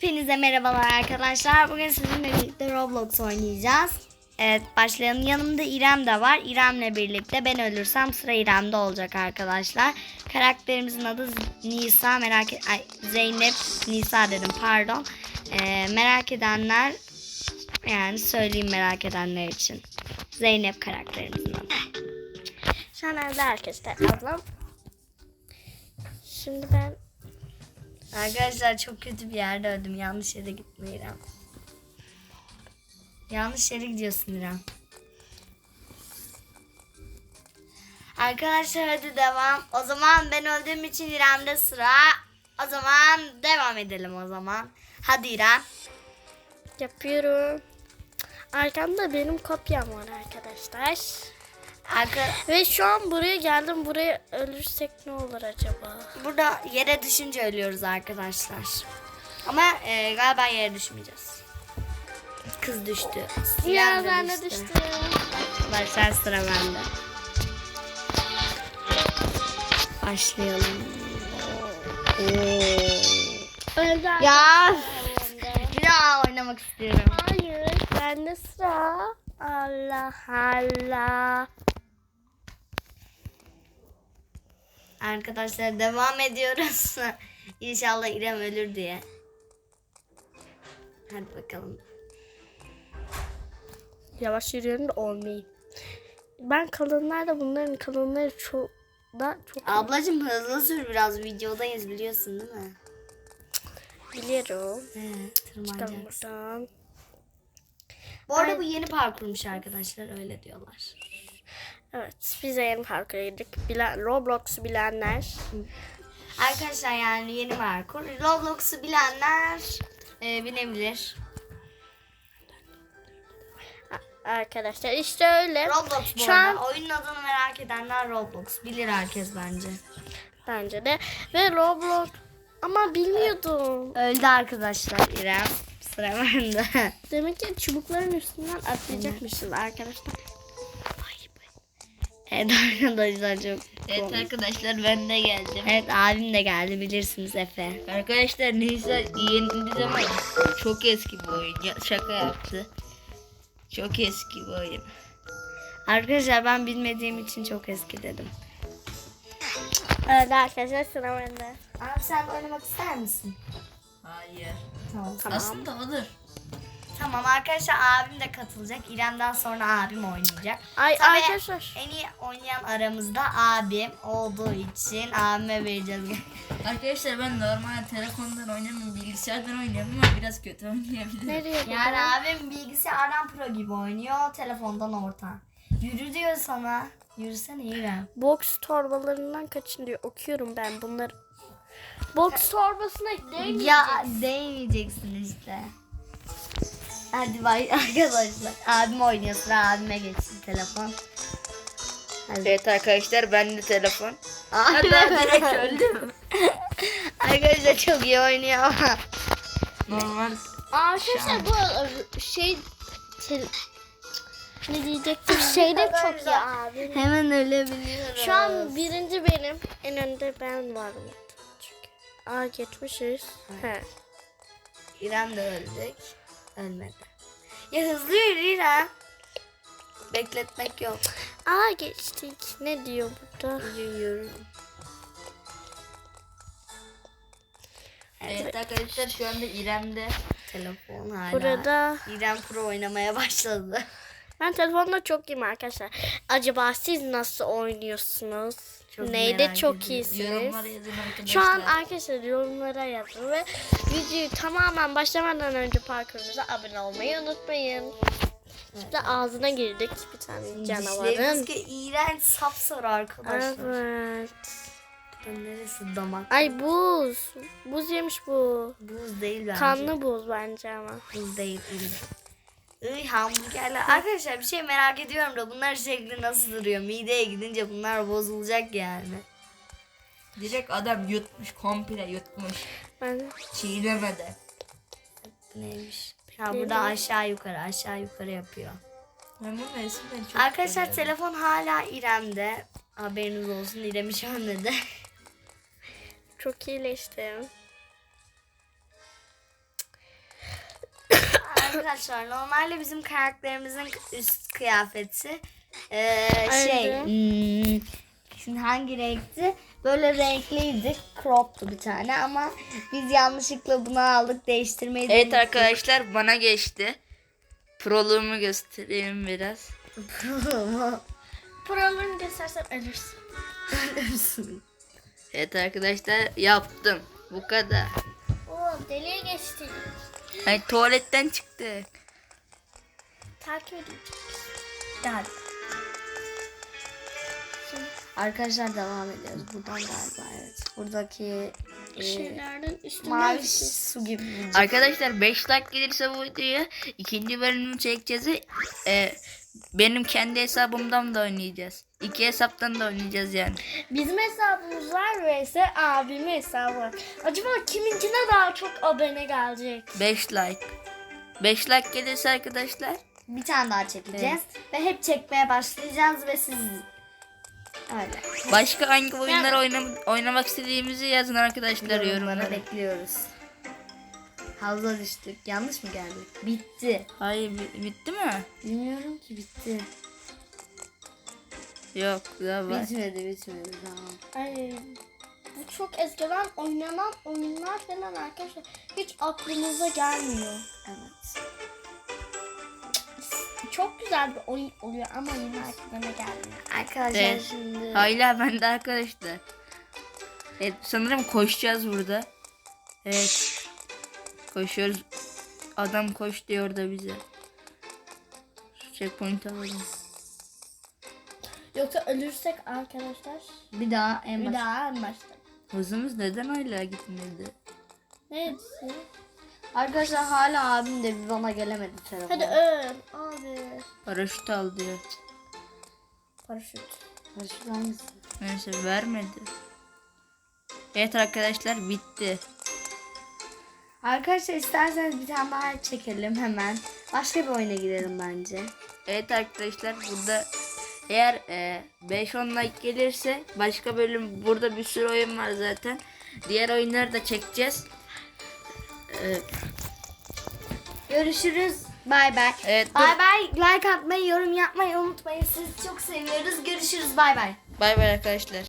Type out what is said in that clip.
Hepinize merhabalar arkadaşlar. Bugün sizinle birlikte Roblox oynayacağız. Evet başlayalım. Yanımda İrem de var. İrem'le birlikte ben ölürsem sıra İrem'de olacak arkadaşlar. Karakterimizin adı Nisa. Merak et Ay, Zeynep Nisa dedim pardon. Ee, merak edenler yani söyleyeyim merak edenler için. Zeynep karakterimizin adı. Şu an evde arkadaşlar ablam. Şimdi ben Arkadaşlar çok kötü bir yerde öldüm. Yanlış yere gitme İrem. Yanlış yere gidiyorsun İrem. Arkadaşlar hadi devam. O zaman ben öldüğüm için İrem'de sıra. O zaman devam edelim o zaman. Hadi İrem. yapıyorum. Arkamda benim kopyam var arkadaşlar. Arka, Ve şu an buraya geldim. Buraya ölürsek ne olur acaba? burada yere düşünce ölüyoruz arkadaşlar. Ama e, galiba yere düşmeyeceğiz. Kız düştü. Ya İrem de ben de düştüm. Arkadaşlar sıra bende. Başlayalım. Öldü Ya bir daha oynamak istiyorum. Hayır. Bende sıra. Allah Allah. Arkadaşlar devam ediyoruz. İnşallah İrem ölür diye. Hadi bakalım. Yavaş yürüyorum da olmayayım. Ben kalınlarda bunların kalınları çok da çok Ablacım hızlı sür biraz videodayız biliyorsun değil mi? biliyorum. Çıkalım tırmanacağız. buradan. Bu arada bu yeni parkurmuş arkadaşlar öyle diyorlar. Evet, biz de yeni parkura girdik. Bilen, Roblox'u bilenler. Arkadaşlar yani yeni parkur. Roblox'u bilenler e, bilebilir. A- Arkadaşlar işte öyle. Roblox bu Şu arada. an Oyunun adını merak edenler Roblox. Bilir herkes bence. bence de. Ve Roblox ama bilmiyordum. Öldü arkadaşlar İrem. Sıra bende. Demek ki çubukların üstünden atlayacakmışız arkadaşlar. Evet arkadaşlar çok Evet arkadaşlar ben de geldim. Evet abim de geldi bilirsiniz Efe. Arkadaşlar Nisa yenildi ama çok eski bu oyun. Ya, şaka yaptı. Çok eski bu oyun. Arkadaşlar ben bilmediğim için çok eski dedim. Evet arkadaşlar sıra bende. Abi sen oynamak ister misin? Hayır. Tamam. Aslında olur. Tamam arkadaşlar abim de katılacak. İrem'den sonra abim oynayacak. Ay Tabii arkadaşlar. en iyi oynayan aramızda abim olduğu için abime vereceğiz. Arkadaşlar ben normal telefondan oynamıyorum, bilgisayardan oynuyorum ama biraz kötü oynayabilirim. Nereye yani abim bilgisayardan pro gibi oynuyor. Telefondan orta. Yürü diyor sana. Yürüsene İrem. Box torbalarından kaçın diyor. Okuyorum ben bunları. Box torbasına değmeyecek. Ya değmeyeceksin işte. Hadi bay arkadaşlar. Abim oynuyor sıra abime geçsin telefon. Hadi. Evet arkadaşlar ben de telefon. Abi Hatta direkt öldüm. Arkadaşlar çok iyi oynuyor ama. Normal. Arkadaşlar bu şey tel- ne diyecektim? Şey de çok iyi abi. Hemen ölebiliyoruz. Şu an birinci benim. En önde ben varım. Çünkü. Aa geçmişiz. He. İrem de öldük. Ölmedi. Ya hızlı yürü İrem. Bekletmek yok. Aa geçtik. Ne diyor burada? Yürü. Evet arkadaşlar şu anda İrem'de. Telefon hala. Burada İrem pro oynamaya başladı. Ben telefonda çok iyiyim arkadaşlar. Acaba siz nasıl oynuyorsunuz? Çok Neyde çok ediyorum. iyisiniz? Yorumlara yazın arkadaşlar. Şu an arkadaşlar yorumlara yazın ve videoyu tamamen başlamadan önce parkurumuza abone olmayı unutmayın. Şimdi ağzına girdik bir tane canavarın. ki iğrenç sapsarı arkadaşlar. Evet. Bu neresi damak? Ay buz. Buz yemiş bu. Buz değil bence. Kanlı buz bence ama. Buz değil. Iy hamburgerler. Arkadaşlar bir şey merak ediyorum da bunlar şekli nasıl duruyor? Mideye gidince bunlar bozulacak yani. Direkt adam yutmuş komple yutmuş. Ben Çiğnemedi. Bu neymiş? Ha burada aşağı yukarı aşağı yukarı yapıyor. Ben eskiden çok Arkadaşlar seviyordum. telefon hala İrem'de. Haberiniz olsun İrem hiç ölmedi. çok iyileştim. Arkadaşlar normalde bizim karakterimizin üst kıyafeti eee, şey hmm, şimdi hangi renkti? Böyle renkliydi. Crop'tu bir tane ama biz yanlışlıkla bunu aldık değiştirmeyi Evet denedik. arkadaşlar bana geçti. Proluğumu göstereyim biraz. Buralarını göstersem ölürsün. Evet arkadaşlar yaptım. Bu kadar. Oo deliye geçti. Hani tuvaletten çıktık. Takip edin. Arkadaşlar devam ediyoruz. Buradan galiba evet. Buradaki e, Şeylerden üstünden mavi gideceğiz. su gibi. Arkadaşlar 5 like gelirse bu videoya ikinci bölümünü çekeceğiz. Ee, benim kendi hesabımdan da oynayacağız. İki hesaptan da oynayacağız yani. Bizim hesabımız var vs abimin hesabı var. Acaba kiminkine daha çok abone gelecek? 5 like. 5 like gelirse arkadaşlar Bir tane daha çekeceğiz. Ve hep çekmeye başlayacağız ve siz öyle. başka hangi oyunlar oynam- oynamak istediğimizi yazın arkadaşlar Yorumlara yorumlara. bekliyoruz. Havuza düştük. Yanlış mı geldik? Bitti. Hayır bi- bitti mi? Bilmiyorum ki bitti. Yok daha var. Bitmedi bitmedi tamam. Ay, bu çok eskiden oynanan oyunlar falan arkadaşlar hiç aklınıza gelmiyor. Evet. Çok güzel bir oyun oluyor ama yine aklına gelmiyor. Arkadaşlar Evet. şimdi Hala bende arkadaşlar. Evet sanırım koşacağız burada. Evet. Koşuyoruz. Adam koş diyor da bize. Şu checkpoint alalım. Yoksa ölürsek arkadaşlar bir daha en bir baş. daha en başta. Hızımız neden hala gitmedi? Ne? Arkadaşlar hala abim de bir bana gelemedi telefon. Hadi öl abi. Paraşüt al diyor. Paraşüt. Paraşüt hangisi? Neyse vermedi. Evet arkadaşlar bitti. Arkadaşlar isterseniz bir tane daha çekelim hemen. Başka bir oyuna girelim bence. Evet arkadaşlar burada eğer e, 5-10 like gelirse başka bölüm burada bir sürü oyun var zaten. Diğer oyunları da çekeceğiz. E, Görüşürüz. Bay bay. Evet. Bay bay. Like atmayı, yorum yapmayı unutmayın. Sizi çok seviyoruz. Görüşürüz. Bay bay. bay bay arkadaşlar.